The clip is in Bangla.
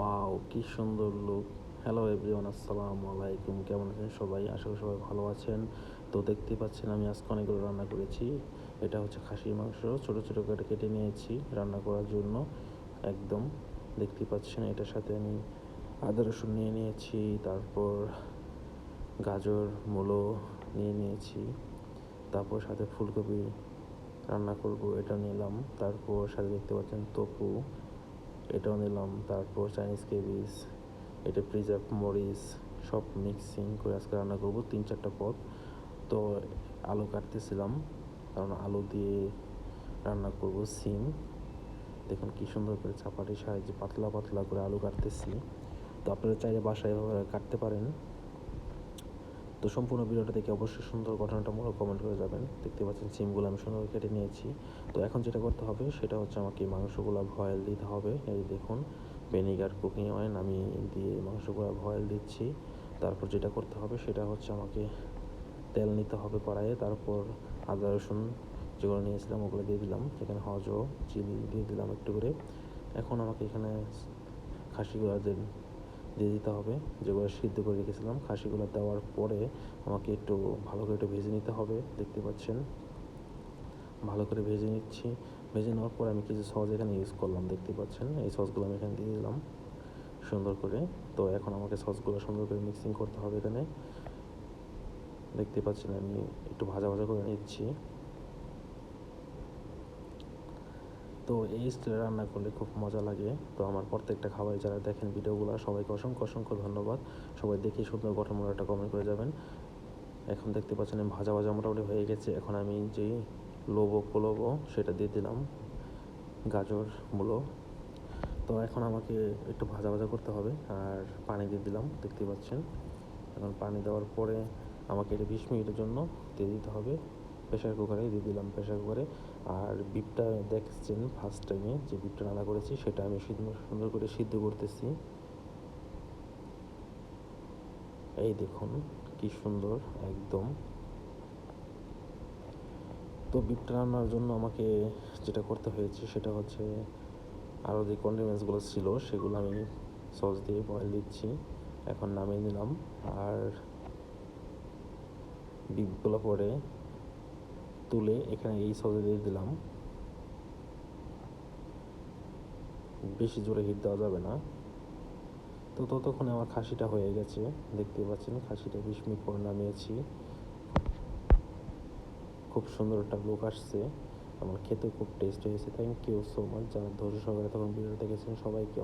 ওয়াও কি সুন্দর লুক হ্যালো এভরিওয়ান আসসালামু আলাইকুম। কেমন আছেন সবাই? আশা করি সবাই ভালো আছেন। তো দেখতেই পাচ্ছেন আমি আজকে অনেকগুলো রান্না করেছি। এটা হচ্ছে খাসির মাংস। ছোট ছোট করে কেটে নিয়েছি রান্না করার জন্য। একদম দেখতেই পাচ্ছেন এটার সাথে আমি আদা রসুন নিয়ে নিয়েছি, তারপর গাজর, মূলো নিয়ে নিয়েছি, তারপর সাথে ফুলকপি রান্না করব, এটা নিলাম। তারপর সাথে দেখতে পাচ্ছেন তপু। এটাও নিলাম। তারপর চাইনিজ কেবিস এটা প্রিজার্ভ মরিচ, সব মিক্সিং করে আজকে রান্না করব তিন চারটা পদ। তো আলু কাটতেছিলাম, কারণ আলু দিয়ে রান্না করব সিম। দেখুন কী সুন্দর করে চাপাটির সাহায্যে পাতলা পাতলা করে আলু কাটতেছি। তো আপনারা চাইলে বাসায় এভাবে কাটতে পারেন। তো সম্পূর্ণ ভিডিওটা দেখে অবশ্যই সুন্দর ঘটনাটা মূলক কমেন্ট করে যাবেন। দেখতে পাচ্ছেন সিমগুলো আমি সুন্দর কেটে নিয়েছি। তো এখন যেটা করতে হবে, সেটা হচ্ছে আমাকে মাংসগুলো ভয়েল দিতে হবে। এই দেখুন ভিনিগার কুকিং অয়েল আমি দিয়ে মাংসগুলো ভয়েল দিচ্ছি। তারপর যেটা করতে হবে, সেটা হচ্ছে আমাকে তেল নিতে হবে কড়াইয়ে। তারপর আদা, রসুন যেগুলো নিয়েছিলাম, ওগুলো দিয়ে দিলাম। এখানে হজ চিলি দিয়ে দিলাম একটু করে। এখন আমাকে এখানে খাসিগুলো দিয়ে দিতে হবে। যেগুলো সিদ্ধ করে রেখেছিলাম, খাসিগুলো দেওয়ার পরে আমাকে একটু ভালো করে একটু ভেজে নিতে হবে, দেখতে পাচ্ছেন। ভালো করে ভেজে নিচ্ছি। ভেজে নেওয়ার পর আমি কিছু সস এখানে ইউজ করলাম, দেখতে পাচ্ছেন। এই সসগুলো আমি এখানে দিয়ে দিলাম সুন্দর করে। তো এখন আমাকে সসগুলো সুন্দর করে মিক্সিং করতে হবে এখানে। দেখতে পাচ্ছেন আমি একটু ভাজা ভাজা করে নিচ্ছি। তো এই স্টাইলে রান্না করলে খুব মজা লাগে। তো আমার প্রত্যেকটা খাবার যারা দেখেন ভিডিওগুলো, সবাইকে অসংখ্য অসংখ্য ধন্যবাদ। সবাই দেখে সুন্দর গঠনমূলক একটা কমেন্ট করে যাবেন। এখন দেখতে পাচ্ছেন ভাজা ভাজা মোটামুটি হয়ে গেছে। এখন আমি যেই লোবো পোলোবো সেটা দিয়ে দিলাম। গাজর, মূলো। তো এখন আমাকে একটু ভাজা ভাজা করতে হবে। আর পানি দিয়ে দিলাম, দেখতে পাচ্ছেন। এখন পানি দেওয়ার পরে আমাকে এটা বিশ মিনিটের জন্য দিয়ে দিতে হবে। প্রেশার কুকারে দিয়ে দিলাম প্রেশার কুকারে। আর বিপটা দেখছেন ফার্স্ট টাইমে যে বিপটা রান্না করেছি, সেটা আমি সুন্দর করে সিদ্ধ করতেছি। এই দেখুন কি সুন্দর, একদম। তো বিপটা রান্নার জন্য আমাকে যেটা করতে হয়েছে, সেটা হচ্ছে আরও যে কন্ডিমেন্টসগুলো ছিল, সেগুলো আমি সস দিয়ে বয়েল দিচ্ছি। এখন নামিয়ে নিলাম। আর বিপগুলো পরে তুলে এখানে এই সসে দিয়ে দিলাম। বেশি জোরে হিট দেওয়া যাবে না। তো ততক্ষণে আমার খাসিটা হয়ে গেছে। দেখতে পাচ্ছেন, খাসিটা বিশ মিনিট পর নামিয়েছি। খুব সুন্দর একটা লুক আসছে। আমার খেতে খুব টেস্ট হয়েছে। থ্যাংক ইউ সো মাচ যারা ধৈর্য সহকারে তখন ভিডিও দেখেছেন, সবাইকে